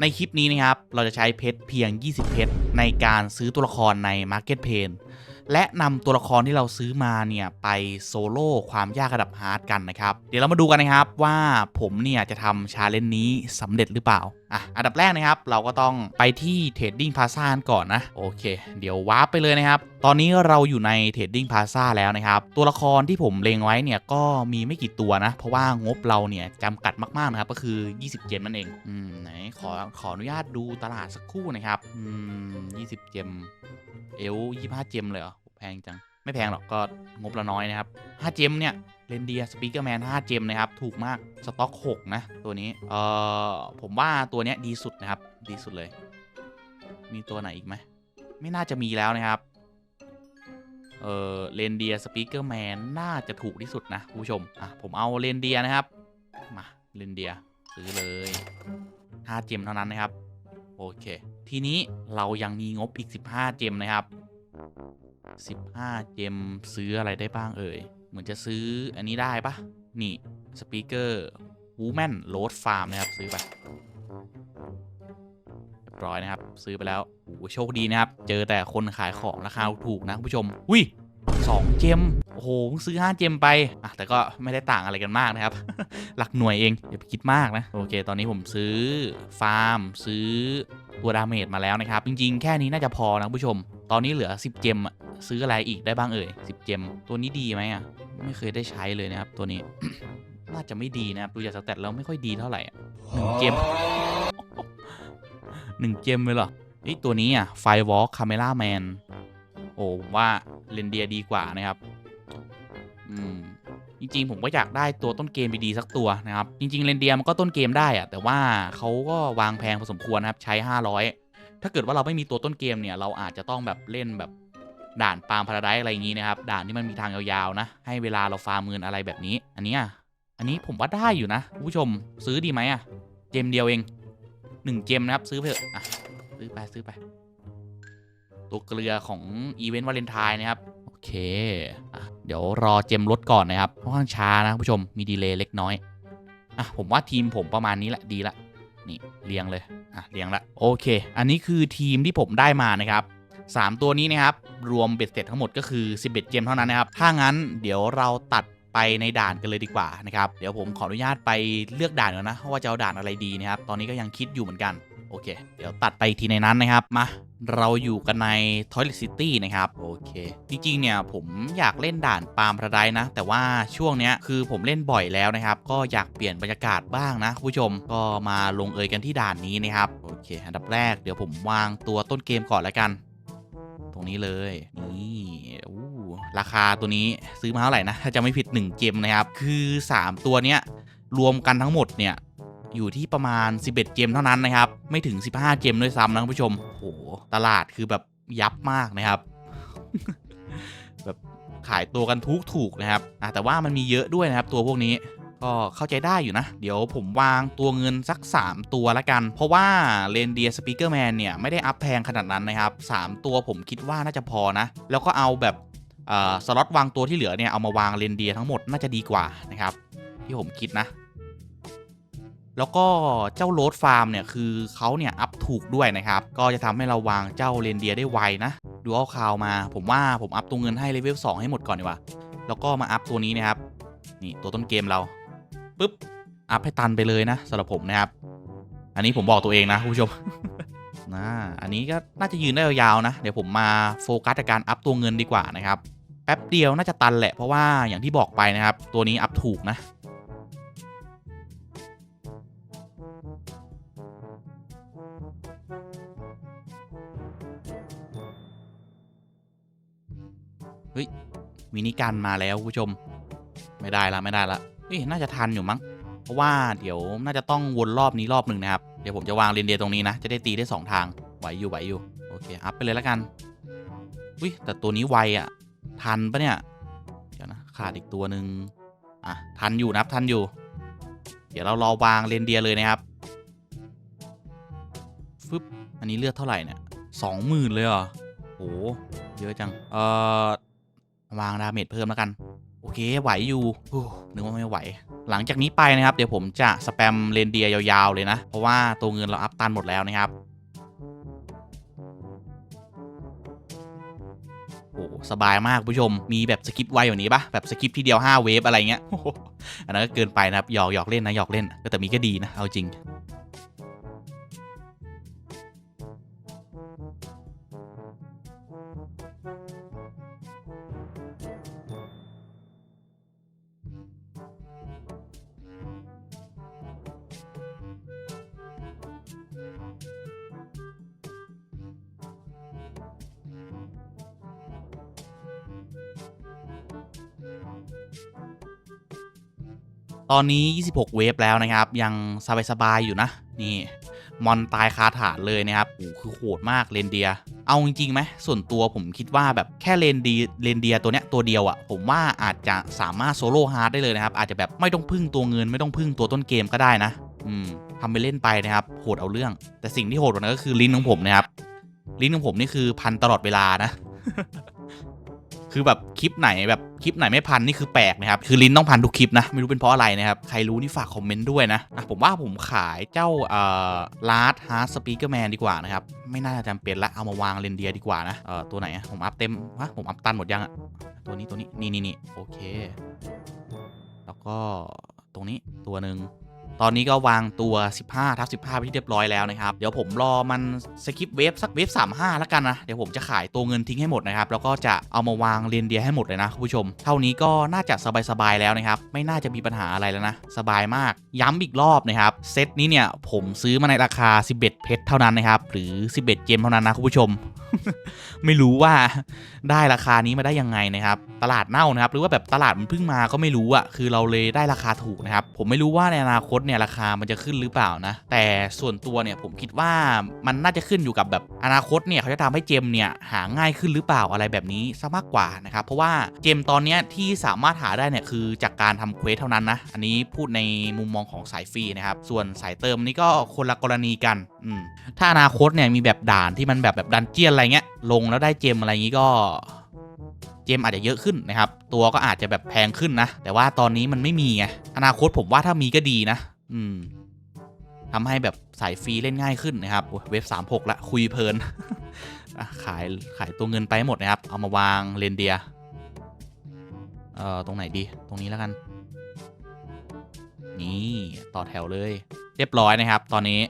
ในคลิปนี้นะครับ เราจะใช้เพชรเพียง 20 เพชรในการซื้อตัวละครใน Market p a n และนำตัวละครที่เราซื้อมาเนี่ยไปโซโล่ความยากระดับฮาร์ดกันนะครับ เดี๋ยวเรามาดูกันนะครับว่าผมเนี่ยจะทำชาเลนจ์นี้สำเร็จหรือเปล่าอะอันดับแรกนะครับ เราก็ต้องไปที่เทรดดิ้งพาซาก่อนนะ โอเค เดี๋ยววาร์ปไปเลยนะครับ ตอนนี้เราอยู่ในเทรดดิ้งพาซาแล้วนะครับ ตัวละครที่ผมเลงไว้เนี่ยก็มีไม่กี่ตัวนะ เพราะว่างบเราเนี่ยจำกัดมากๆนะครับ ก็คือ 20 เจมนั่นเอง อืมไหนขอขออนุญาตดูตลาดสักครู่นะครับ อืม20เจม เอล25เจมเลยเหรอแพงจัง ไม่แพงหรอกก็งบละน้อยนะครับ5เจมเนี่ยเรนเดียสปีกเกอร์แมน5เจมนะครับ ถูกมากสต็อก 6 นะ ตัวนี้ เอ่อ ผมว่าตัวเนี้ยดีสุดนะครับ ดีสุดเลย มีตัวไหนอีกไหม ไม่น่าจะมีแล้วนะครับ เออเรนเดียสปีกเกอร์แมนน่าจะถูกที่สุดนะผู้ชม อะ ผมเอาเรนเดียนะครับ มาเรนเดียซื้อเลย5เจมเท่านั้นนะครับ โอเค ทีนี้เรายังมีงบอีก 15 เจมนะครับ 15 เจมซื้ออะไรได้บ้างเอ่ย เหมือนจะซื้ออันนี้ได้ปะนี่สปีกเกอร์วูแมนโรดฟาร์มนะครับ ซื้อไปเรียบร้อยนะครับ ซื้อไปแล้ว โอ้โชคดีนะครับ เจอแต่คนขายของราคาถูกนะคุณผู้ชม อุ้ยสองเจม โอ้โห ซื้อ 5 เจมไปอะแต่ก็ไม่ได้ต่างอะไรกันมากนะครับ หลักหน่วยเอง อย่าไปคิดมากนะ โอเค ตอนนี้ผมซื้อฟาร์ม ซื้อตัวดาเมจมาแล้วนะครับ จริงๆ แค่นี้น่าจะพอนะคุณผู้ชม ตอนนี้เหลือ 10 เจมซื้ออะไรอีกได้บ้างเอ่ย 10 เจม ตัวนี้ดีไหมอะ ไม่เคยได้ใช้เลยนะครับ ตัวนี้ น่าจะไม่ดีนะครับ ดูจากสแตทแล้วไม่ค่อยดีเท่าไหร่หนึ่งเจมหนึ่งเจมเลยเหรอ เฮ้ตัวนี้อะไฟวอล์กคาเมล่าแมนโอ้ผมว่าเรนเดียดีกว่านะครับอืมจริงๆ ผมก็อยากได้ตัวต้นเกมดีๆสักตัวนะครับ จริง ๆเรนเดียมันก็ต้นเกมได้อะแต่ว่าเขาก็วางแพงพอสมควรนะครับใช้ 500 ถ้าเกิดว่าเราไม่มีตัวต้นเกมเนี่ย เราอาจจะต้องแบบเล่นแบบด่านปาล์มพาราไดอะไรอย่างนี้นะครับ ด่านที่มันมีทางยาวๆนะ ให้เวลาเราฟาร์มเงินอะไรแบบนี้ อันนี้อันนี้ผมว่าได้อยู่นะผู้ชมซื้อดีไหมอะเจมเดียวเองหนึ่งเจมนะครับซื้อเถออะ ซื้อไปซื้อไป ตัวเกลือของอีเวนต์วาเลนไทน์นะครับ โอเคอเดี๋ยวรอเจมรถก่อนนะครับค่อนข้างช้านะผู้ชมมีดีเลย์เล็กน้อย อะ ผมว่าทีมผมประมาณนี้แหละดีละ นี่เรียงเลย อะเรียงละ โอเค อันนี้คือทีมที่ผมได้มานะครับ 3 ตัวนี้นะครับ รวมเบ็ดเสร็จทั้งหมดก็คือ 11 เจมเท่านั้นนะครับ ถ้างั้นเดี๋ยวเราตัดไปในด่านกันเลยดีกว่านะครับ เดี๋ยวผมขออนุญาตไปเลือกด่านก่อนนะว่าจะเอาด่านอะไรดีนะครับ ตอนนี้ก็ยังคิดอยู่เหมือนกัน โอเค เดี๋ยวตัดไปอีกทีในนั้นนะครับ มา เราอยู่กันใน Toilet City นะครับ โอเค จริง ๆ เนี่ยผมอยากเล่นด่านปาล์มพระไดนะ แต่ว่าช่วงเนี้ยคือผมเล่นบ่อยแล้วนะครับ ก็อยากเปลี่ยนบรรยากาศบ้างนะคุณผู้ชม ก็มาลงเอยกันที่ด่านนี้นะครับ โอเค อันดับแรกเดี๋ยวผมวางตัวต้นเกมก่อนแล้วกัน ตรงนี้เลย นี่อู้ราคาตัวนี้ซื้อมาเท่าไหร่นะ ถ้าจะไม่ผิด 1เจมนะครับ คือ 3 ตัวเนี้ยรวมกันทั้งหมดเนี่ย อยู่ที่ประมาณ 11 เจมเท่านั้นนะครับ ไม่ถึง 15 เจมด้วยซ้ำนะคุณผู้ชมโอ้โหตลาดคือแบบยับมากนะครับ แบบขายตัวกันทุกถูกนะครับแต่ว่ามันมีเยอะด้วยนะครับตัวพวกนี้ก็เข้าใจได้อยู่นะ เดี๋ยวผมวางตัวเงินสัก 3 ตัวละกัน เพราะว่าเรนเดียสปีกเกอร์แมนเนี่ย ไม่ได้อัพแพงขนาดนั้นนะครับ 3 ตัวผมคิดว่าน่าจะพอนะ แล้วก็เอาแบบสล็อตวางตัวที่เหลือเนี่ย เอามาวางเรนเดียทั้งหมดน่าจะดีกว่านะครับ ที่ผมคิดนะ แล้วก็เจ้าโรดฟาร์มเนี่ยคือเขาเนี่ยอัพถูกด้วยนะครับ ก็จะทำให้เราวางเจ้าเรนเดียได้ไวนะ ดูเอาคาวมา ผมว่าผมอัพตัวเงินให้เลเวล2ให้หมดก่อนดีกว่า แล้วก็มาอัพตัวนี้นะครับ นี่ตัวต้นเกมเราปุ๊บ อัพให้ตันไปเลยนะสำหรับผมนะครับ อันนี้ผมบอกตัวเองนะผู้ชมนะอันนี้ก็น่าจะยืนได้ยาวๆนะ เดี๋ยวผมมาโฟกัสกับการอัพตัวเงินดีกว่านะครับ แป๊บเดียวน่าจะตันแหละเพราะว่าอย่างที่บอกไปนะครับ ตัวนี้อัพถูกนะ เฮ้ยมินิกันมาแล้วคุณผู้ชม ไม่ได้ละไม่ได้ละเฮ้ยน่าจะทันอยู่มั้ง เพราะว่าเดี๋ยวน่าจะต้องวนรอบนี้รอบหนึ่งนะครับ เดี๋ยวผมจะวางเรนเดียตรงนี้นะ จะได้ตีได้ 2 ทาง ไหวอยู่ไหวอยู่ โอเค อัพไปเลยแล้วกันอุ้ยแต่ตัวนี้ไวอะทันปะเนี่ย เดี๋ยวนะขาดอีกตัวหนึ่งอะทันอยู่นะครับทันอยู่ เดี๋ยวเรารอวางเรนเดียเลยนะครับฟึบอันนี้เลือดเท่าไหร่เนี่ยสองหมื่นเลยเหรอโหเยอะจัง เอ่อ วางดาเมจเพิ่มแล้วกัน โอเคไหวอยู่นึกว่าไม่ไหว หลังจากนี้ไปนะครับ เดี๋ยวผมจะสแปมเรนเดียยาวๆเลยนะ เพราะว่าตัวเงินเราอัพตันหมดแล้วนะครับโอ้สบายมากผู้ชม มีแบบสกิปไวกว่านี้ปะแบบสกิปทีเดียว 5 เวฟอะไรเงี้ย อันนั้นก็เกินไปนะครับ หยอกหยอกเล่นนะ หยอกเล่น แต่มีก็ดีนะ เอาจริง ตอนนี้ 26 เวฟแล้วนะครับ ยังสบายๆอยู่นะ นี่ มอนตายคาฐานเลยนะครับโอ้โหคือโหดมากเรนเดีย เอาจริงๆไหมส่วนตัวผมคิดว่าแบบแค่เรนดีเรนเดียตัวเนี้ยตัวเดียวอะ่ะ ผมว่าอาจจะสามารถโซโล่ฮาร์ดได้เลยนะครับ อาจจะแบบไม่ต้องพึ่งตัวเงินไม่ต้องพึ่งตัวต้นเกมก็ได้นะ อืมทำไปเล่นไปนะครับ โหดเอาเรื่อง แต่สิ่งที่โหดกว่านั้นก็คือลิ้นของผมนะครับ ลิ้นของผมนี่คือพันตลอดเวลานะ คือแบบคลิปไหนแบบคลิปไหนไม่พันนี่คือแปลกนะครับ คือลิ้นต้องพันทุกคลิปนะ ไม่รู้เป็นเพราะอะไรนะครับ ใครรู้นี่ฝากคอมเมนต์ด้วยนะอะผมว่าผมขายเจ้าเอ่อลาร์ดฮาร์สปีกเกอร์แมนดีกว่านะครับ ไม่น่าจะจำเป็นละเอามาวางเรนเดียดีกว่านะ เอ่อตัวไหนอะผมอัพเต็มวะผมอัพตันหมดยังอะตัวนี้ตัวนี้นี่นี่นี่โอเค แล้วก็ตรงนี้ตัวหนึ่ง ตอนนี้ก็วางตัว 15ทับ15ไปที่เรียบร้อยแล้วนะครับ เดี๋ยวผมรอมันสกิปเวฟสักเวฟ35 แล้วกันนะ เดี๋ยวผมจะขายตัวเงินทิ้งให้หมดนะครับ แล้วก็จะเอามาวางเรียนเดียให้หมดเลยนะคุณผู้ชม เท่านี้ก็น่าจะสบายๆแล้วนะครับ ไม่น่าจะมีปัญหาอะไรแล้วนะ สบายมาก ย้ำอีกรอบนะครับ เซตนี้เนี่ยผมซื้อมาในราคา 11 เพชรเท่านั้นนะครับ หรือ 11เจมเท่านั้นนะคุณผู้ชม ไม่รู้ว่าได้ราคานี้มาได้ยังไงนะครับ ตลาดเน่านะครับ หรือว่าแบบตลาดมันเพิ่งมาก็ไม่รู้อะคือเราเลยได้ราคาถูกนะครับ ผมไม่รู้ว่าในอนาคตเนี่ยราคามันจะขึ้นหรือเปล่านะ แต่ส่วนตัวเนี่ยผมคิดว่ามันน่าจะขึ้นอยู่กับแบบอนาคตเนี่ยเขาจะทำให้เจมเนี่ยหาง่ายขึ้นหรือเปล่าอะไรแบบนี้ซะมากกว่านะครับเพราะว่าเจมตอนนี้ที่สามารถหาได้เนี่ยคือจากการทำเควสเท่านั้นนะอันนี้พูดในมุมมองของสายฟรีนะครับส่วนสายเติมนี่ก็คนละกรณีกันอืมถ้าอนาคตเนี่ยมีแบบด่านที่มันแบบแบบดันเจียนอะไรเงี้ยลงแล้วได้เจมอะไรงี้ก็เจมอาจจะเยอะขึ้นนะครับ ตัวก็อาจจะแบบแพงขึ้นนะ แต่ว่าตอนนี้มันไม่มีไง อนาคตผมว่าถ้ามีก็ดีนะ อืมทำให้แบบสายฟรีเล่นง่ายขึ้นนะครับ เว็บสามหกละคุยเพลิน ขายขายตัวเงินไปให้หมดนะครับ เอามาวางเรนเดีย เอ่อ ตรงไหนดี ตรงนี้แล้วกัน นี่ต่อแถวเลย เรียบร้อยนะครับ ตอนนี้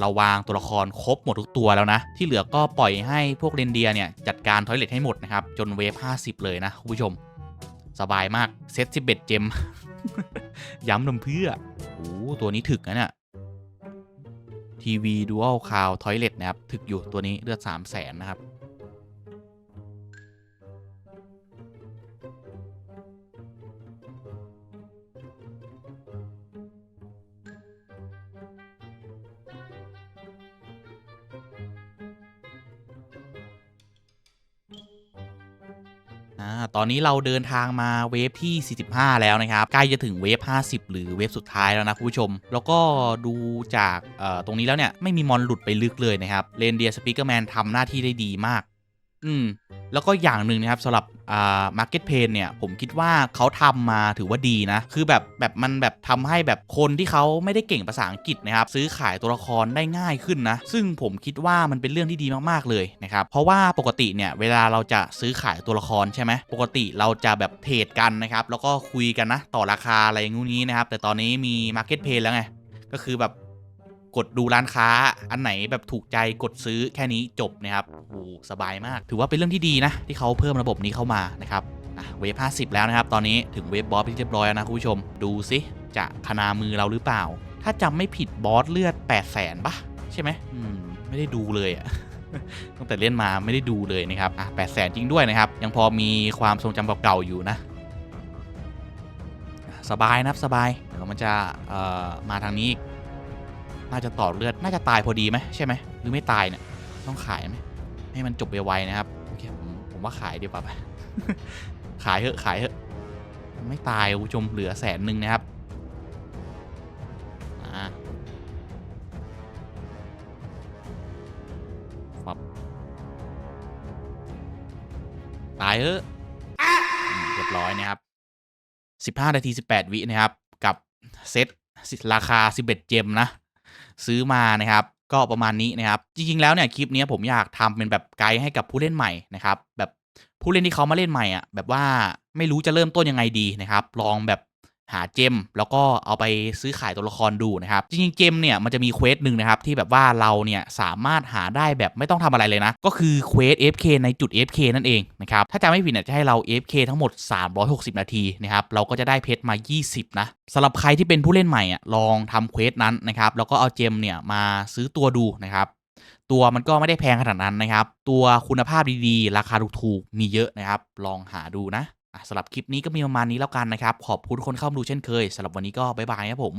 เราวางตัวละครครบหมดทุกตัวแล้วนะ ที่เหลือก็ปล่อยให้พวกเรนเดียเนี่ยจัดการทอยเลทให้หมดนะครับ จนเวฟ 50 เลยนะคุณผู้ชม สบายมากเซต11 เจม ย้ำนมเพื่อโอ้ตัวนี้ถึกนะเนี่ยทีวีดูอัลคาวทอยเลตนะครับ ถึกอยู่ตัวนี้เลือด 3 0 0แสนนะครับ ตอนนี้เราเดินทางมาเวฟที่ 45 แล้วนะครับ ใกล้จะถึงเวฟ 50 หรือเวฟสุดท้ายแล้วนะคุณผู้ชม แล้วก็ดูจากตรงนี้แล้วเนี่ยไม่มีมอนหลุดไปลึกเลยนะครับเรนเดียสปีกเกอร์แมนทำหน้าที่ได้ดีมาก อืม แล้วก็อย่างหนึ่งนะครับสำหรับอ่ามาร์เก็ตเพนเนี่ย ผมคิดว่าเขาทำมาถือว่าดีนะ คือแบบแบบมันแบบทำให้แบบคนที่เขาไม่ได้เก่งภาษาอังกฤษนะครับ ซื้อขายตัวละครได้ง่ายขึ้นนะ ซึ่งผมคิดว่ามันเป็นเรื่องที่ดีมากๆเลยนะครับ เพราะว่าปกติเนี่ยเวลาเราจะซื้อขายตัวละครใช่ไหมปกติเราจะแบบเทรดกันนะครับ แล้วก็คุยกันนะ ต่อราคาอะไรงู้นี้นะครับ แต่ตอนนี้มีมาร์เก็ตเพนแล้วไง ก็คือแบบ กดดูร้านค้า อันไหนแบบถูกใจกดซื้อแค่นี้จบนะครับโอ้สบายมาก ถือว่าเป็นเรื่องที่ดีนะ ที่เขาเพิ่มระบบนี้เข้ามานะครับอะเวฟ50 แล้วนะครับ ตอนนี้ถึงเวฟบอสที่เรียบร้อยแล้วนะคุณผู้ชม ดูสิจะคณามือเราหรือเปล่า ถ้าจำไม่ผิดบอสเลือด 8 0 0แสนปะใช่ไหมอืมไม่ได้ดูเลยอะตั้งแต่เล่นมาไม่ได้ดูเลยนะครับอะ8 0 0แสนจริงด้วยนะครับ ยังพอมีความทรงจำเก่าๆอยู่นะ สบายนะครับสบาย เดี๋ยวมันจะเออมาทางนี้อีก น่าจะต่อเลือด น่าจะตายพอดีไหมใช่ไหมหรือไม่ตายเนี่ย ต้องขายไหมให้มันจบไวๆนะครับ โอเค ผมผมว่าขายดีกว่าไปขายเถอะขายเถอะ ไม่ตายคุณผู้ชมเหลือแสนหนึ่งนะครับตายเถอะอืมเรียบร้อยนะครับ15นาที18 วินะครับ กับเซตราคา 11 เจมนะ ซื้อมานะครับก็ประมาณนี้นะครับ จริง ๆ แล้วเนี่ยคลิปนี้ผมอยากทำเป็นแบบไกด์ให้กับผู้เล่นใหม่นะครับแบบผู้เล่นที่เขามาเล่นใหม่อะแบบว่าไม่รู้จะเริ่มต้นยังไงดีนะครับ ลองแบบ หาเจมแล้วก็เอาไปซื้อขายตัวละครดูนะครับ จริงๆเจมเนี่ยมันจะมีเควสหนึ่งนะครับ ที่แบบว่าเราเนี่ยสามารถหาได้แบบไม่ต้องทำอะไรเลยนะ ก็คือเควส FK ในจุด FK นั่นเองนะครับ ถ้าจำไม่ผิดเนี่ยจะให้เรา FK ทั้งหมด 360 นาทีนะครับ เราก็จะได้เพชรมา 20 นะสำหรับใครที่เป็นผู้เล่นใหม่อะลองทำเควสนั้นนะครับแล้วก็เอาเจมเนี่ยมาซื้อตัวดูนะครับตัวมันก็ไม่ได้แพงขนาดนั้นนะครับ ตัวคุณภาพดีๆ ราคาถูกๆมีเยอะนะครับ ลองหาดูนะ สำหรับคลิปนี้ก็มีประมาณนี้แล้วกันนะครับ ขอบคุณทุกคนเข้ามาดูเช่นเคยสำหรับวันนี้ก็บ๊ายบายครับผม